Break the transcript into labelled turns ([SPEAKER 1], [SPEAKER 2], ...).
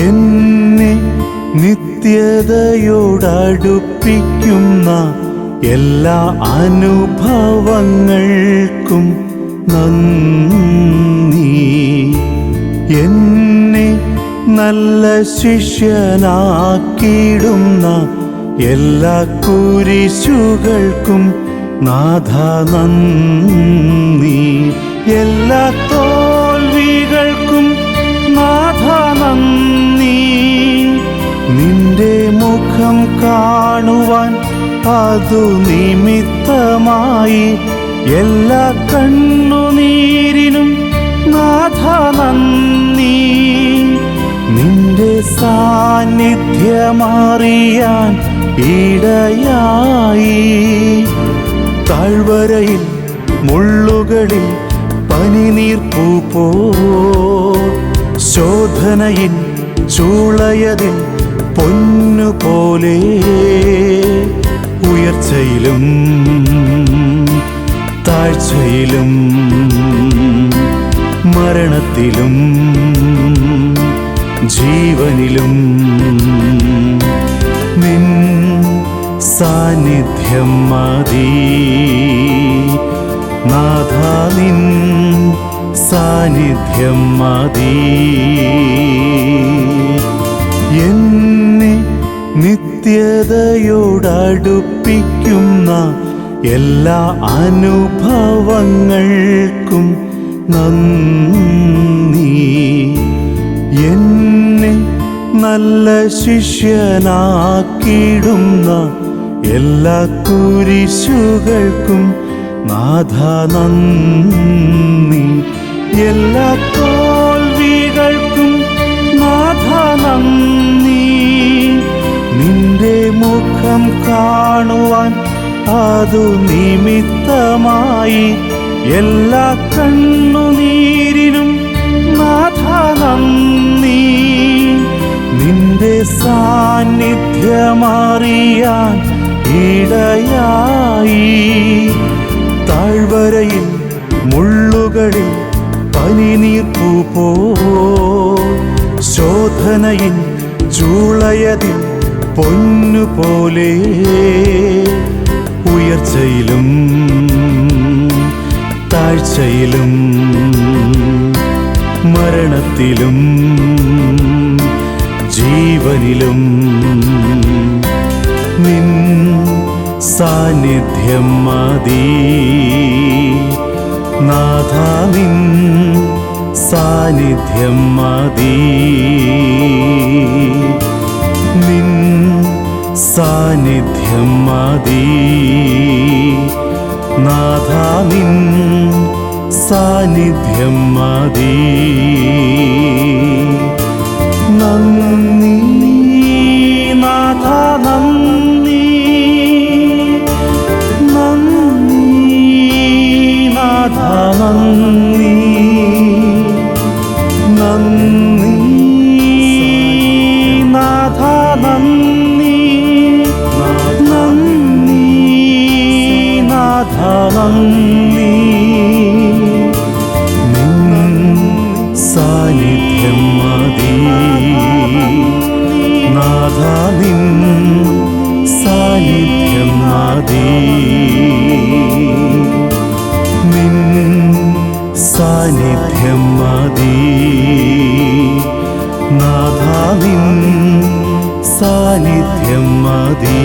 [SPEAKER 1] എന്നെ നിത്യതയോടടുപ്പിക്കുന്ന എല്ലാ അനുഭവങ്ങൾക്കും നന്ദി. എന്നെ നല്ല ശിഷ്യനാക്കിയിടുന്ന എല്ലാ കുരിശുകൾക്കും നാഥ നന്ദി. എല്ലാ തോൽവികൾക്കും നാഥ നന്ദി. നിന്റെ മുഖം കാണുവാൻ അതു നിമിത്തമായി എല്ലാ കണ്ണുനീരിനും നാഥ നന്ദി. നിന്റെ സാന്നിധ്യമറിയാൻ ഇടയായി. താഴ്വരയിൽ മുള്ളുകളിൽ പനിനീർപ്പൂ പോ ശോധനയിൽ ചൂളയതിൽ പൊന്നുപോലെ ഉയർച്ചയിലും താഴ്ചയിലും മരണത്തിലും ജീവനിലും. നിൻ സാന്നിധ്യം മതി സാന്നിധ്യം മതി. എന്നെ നിത്യതയോടടുപ്പിക്കുന്ന എല്ലാ അനുഭവങ്ങൾക്കും നന്ദി. എന്നെ നല്ല ശിഷ്യനാക്കിടുന്ന എല്ലാ കുരിശുകൾക്കും നാഥ നന്ദി. എല്ലാ തോൽവികൾക്കും നാഥ നന്ദി. നിന്റെ മുഖം കാണുവാൻ അതു നിമിത്തമായി എല്ലാ കണ്ണുനീരിനും നാഥ നന്ദി. നിന്റെ സാന്നിധ്യമറിയാൻ ഇടയായി. താഴ്വരയിൽ മുള്ളുകളിൽ പനിനീർപ്പൂ പോ. ശോധനയിൽ ചൂളയതിൽ പൊന്നുപോലെ ഉയർച്ചയിലും താഴ്ചയിലും മരണത്തിലും ജീവനിലും നിൻ സാന്നിധ്യം മതി. നാഥ നിൻ സാന്നിധ്യം മതി. നിൻ സാന്നിധ്യം മതി. നാഥ നിൻ സാന്നിധ്യം മതി. നന്ദി. നന്ദി. നാഥ നന്ദി. നന്ദി. നാഥ നന്ദി. രാധാവിൻ സാന്നിധ്യം മതി.